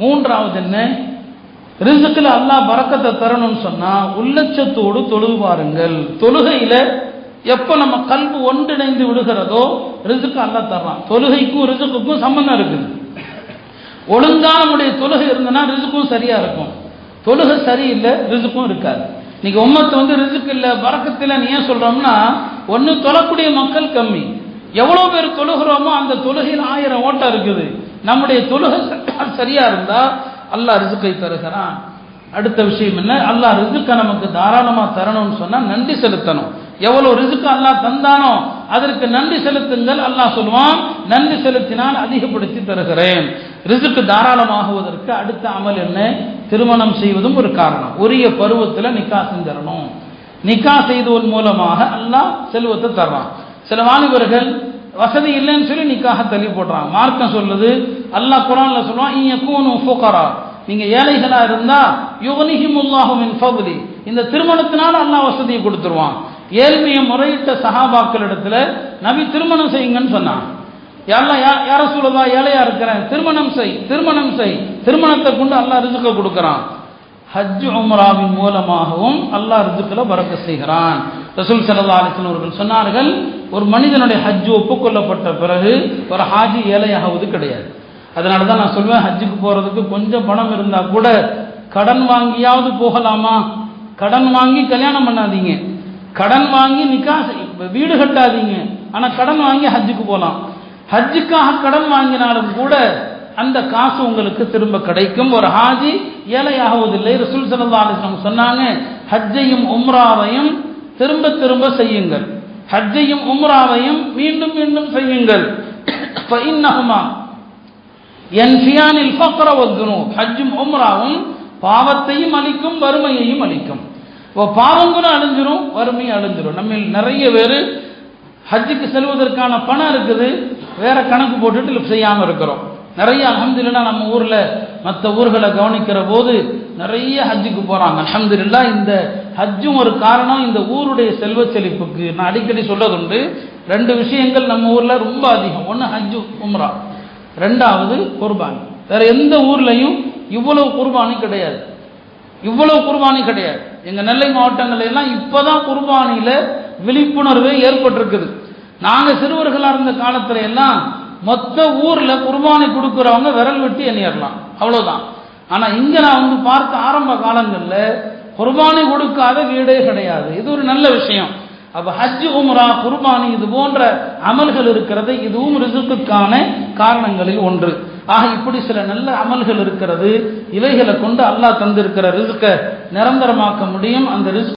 மூன்றாவது என்ன? ரிசுக்கில் அல்லாஹ் பறக்கத்தை தரணும்னு சொன்னா உள்ளச்சத்தோடு தொழுது பாருங்கள். தொழுகையில எப்ப நம்ம கல்வி ஒன்றிணைந்து விடுகிறதோ ரிசுக்கு அல்லாஹ் தர்றான். தொழுகைக்கும் ரிசுக்குக்கும் சம்பந்தம் இருக்குது. ஒழுங்கா நம்முடைய தொழுகை இருந்ததுன்னா ரிசுக்கும் சரியா இருக்கும். தொழுகை சரியில்லை ரிசுக்கும் இருக்காது. இன்னைக்கு உம்மத்து வந்து ரிசுக்கு இல்லை பறக்கத்தில் நீ ஏன் சொல்றோம்னா ஒன்று தொழக்கூடிய மக்கள் கம்மி. எவ்வளோ பேர் தொழுகிறோமோ அந்த தொழுகையில் ஆயிரம் ஓட்டம் இருக்குது. நம்முடைய தொழுகை சரியா இருந்தா அல்லாஹ் ரிசுக்கை தருகிறான். அடுத்த விஷயம் என்ன? அல்லாஹ் ரிசுக்கை நமக்கு தாராளமா தரணும்னு சொன்னா நன்றி செலுத்தணும். எவ்வளவு ரிசுக்கு அல்லாஹ் தந்தானோ அதற்கு நன்றி செலுத்துங்கள் அல்லாஹ் சொல்லுவான் நன்றி செலுத்தினால் அதிகப்படுத்தி தருகிறேன். ரிசுக்கு தாராளமாகுவதற்கு அடுத்த அமல் என்ன? திருமணம் செய்வதும் ஒரு காரணம். உரிய பருவத்தில் நிக்கா செஞ்சிடணும். நிக்கா செய்தவன் மூலமாக அல்லாஹ் செல்வத்தை தர்றான். சில வாலிபர்கள் வசதி இல்லைன்னு சொல்லி நிக்காக தள்ளி போடுறான் மார்க்கம் சொல்லுது அல்லாஹ் குரான்ல சொல்லுவான் இயக்கூனு ஃபுகரா. நீங்க ஏழைகளா இருந்தா யுகனிஹிமுல்லாஹு மின் ஃபதுலி இந்த திருமணத்தினால அல்லாஹ் வசதியை கொடுத்துருவான். ஏழ்மையை முறையிட்ட சஹாபாக்களிடத்துல நபி திருமணம் செய்யுங்கன்னு சொன்னான். யாரெல்லாம் யார சொல்லதா ஏழையா இருக்கிறேன். திருமணம் செய் திருமணம் செய். திருமணத்தை கொண்டு அல்லாஹ் ரிசுக்க கொடுக்குறான். ஹஜ் உம்ராவின் மூலமாகவும் அல்லாஹ் ரிசுக்கில் பறக்க செய்கிறான். ரசூல் சல்லா அலிஸ்லாம் அவர்கள் சொன்னார்கள் ஒரு மனிதனுடைய ஹஜ் ஒப்புக்கொள்ளப்பட்ட பிறகு ஒரு ஹாஜி ஏழையாகுவது கிடையாது. அதனால தான் நான் சொல்வேன் ஹஜ்ஜுக்கு போகிறதுக்கு கொஞ்சம் பணம் இருந்தால் கூட கடன் வாங்கியாவது போகலாமா? கடன் வாங்கி கல்யாணம் பண்ணாதீங்க. கடன் வாங்கி நிக்கா வீடு கட்டாதீங்க. ஆனால் கடன் வாங்கி ஹஜ்ஜுக்கு போகலாம் ஹஜ்ஜுக்காக கடன் வாங்கினாலும் கூட அந்த காசு உங்களுக்கு திரும்ப கிடைக்கும். ஒரு ஹாஜி ஏழையாகுவதில்லை ரசூல் சல்லா அலிஸ்லாம் சொன்னாங்க ஹஜ்ஜையும் உம்ராவையும் திரும்ப திரும்ப செய்யுங்கள். ஹஜ்ஜையும் உம்ராவையும் மீண்டும் மீண்டும் செய்யுங்கள். ஃபஇன்னஹுமா என்ஃபியானில் ஃபக்ர வத்துனு ஹஜ்ஜும் உம்ராவும் பாவத்தையும் அளிக்கும் வறுமையையும் அளிக்கும் இப்போ கூட அழிஞ்சிரும் வறுமையும் அழிஞ்சிரும். நம்ம நிறைய பேர் ஹஜ்ஜுக்கு செல்வதற்கான பணம் இருக்குது வேற கணக்கு போட்டுட்டு செய்யாமல் இருக்கிறோம். நிறைய அலமதுல்லா நம்ம ஊரில் மற்ற ஊர்களை கவனிக்கிற போது நிறைய ஹஜ்ஜுக்கு போகிறாங்க அலமதுல்லா இந்த ஹஜ்ஜும் ஒரு காரணம். இந்த ஊருடைய செல்வ செழிப்புக்கு நான் அடிக்கடி சொல்லதுண்டு ரெண்டு விஷயங்கள் நம்ம ஊரில் ரொம்ப அதிகம். ஒன்று ஹஜ்ஜு உம்ரா. ரெண்டாவது குர்பானி. வேறு எந்த ஊர்லையும் இவ்வளவு குர்பானி கிடையாது. இவ்வளவு குர்பானி கிடையாது. எங்கள் நெல்லை மாவட்டங்கள் எல்லாம் இப்பதான் குர்பானியில் விழிப்புணர்வு ஏற்பட்டிருக்குது. நாங்கள் சிறுவர்களாக இருந்த காலத்துல எல்லாம் மொத்த ஊர்ல குர்பானி கொடுக்குறவங்க விரல் வெட்டி எண்ணிடலாம் அவ்வளவுதான். ஆனா இங்க நான் வந்து பார்த்த ஆரம்ப காலங்கள்ல குர்பானை கொடுக்காத வீடே கிடையாது. இது ஒரு நல்ல விஷயம். அப்ப ஹஜ் உம்ரா குர்பானி இது போன்ற அமல்கள் இருக்கிறது இதுவும் ரிசுக்குக்கான காரணங்களில் ஒன்று. ஆக இப்படி சில நல்ல அமல்கள் இருக்கிறது இவைகளை கொண்டு அல்லாஹ் தந்திருக்கிற ரிசுக்கை நிரந்தரமாக்க முடியும். அந்த ரிஸ்க்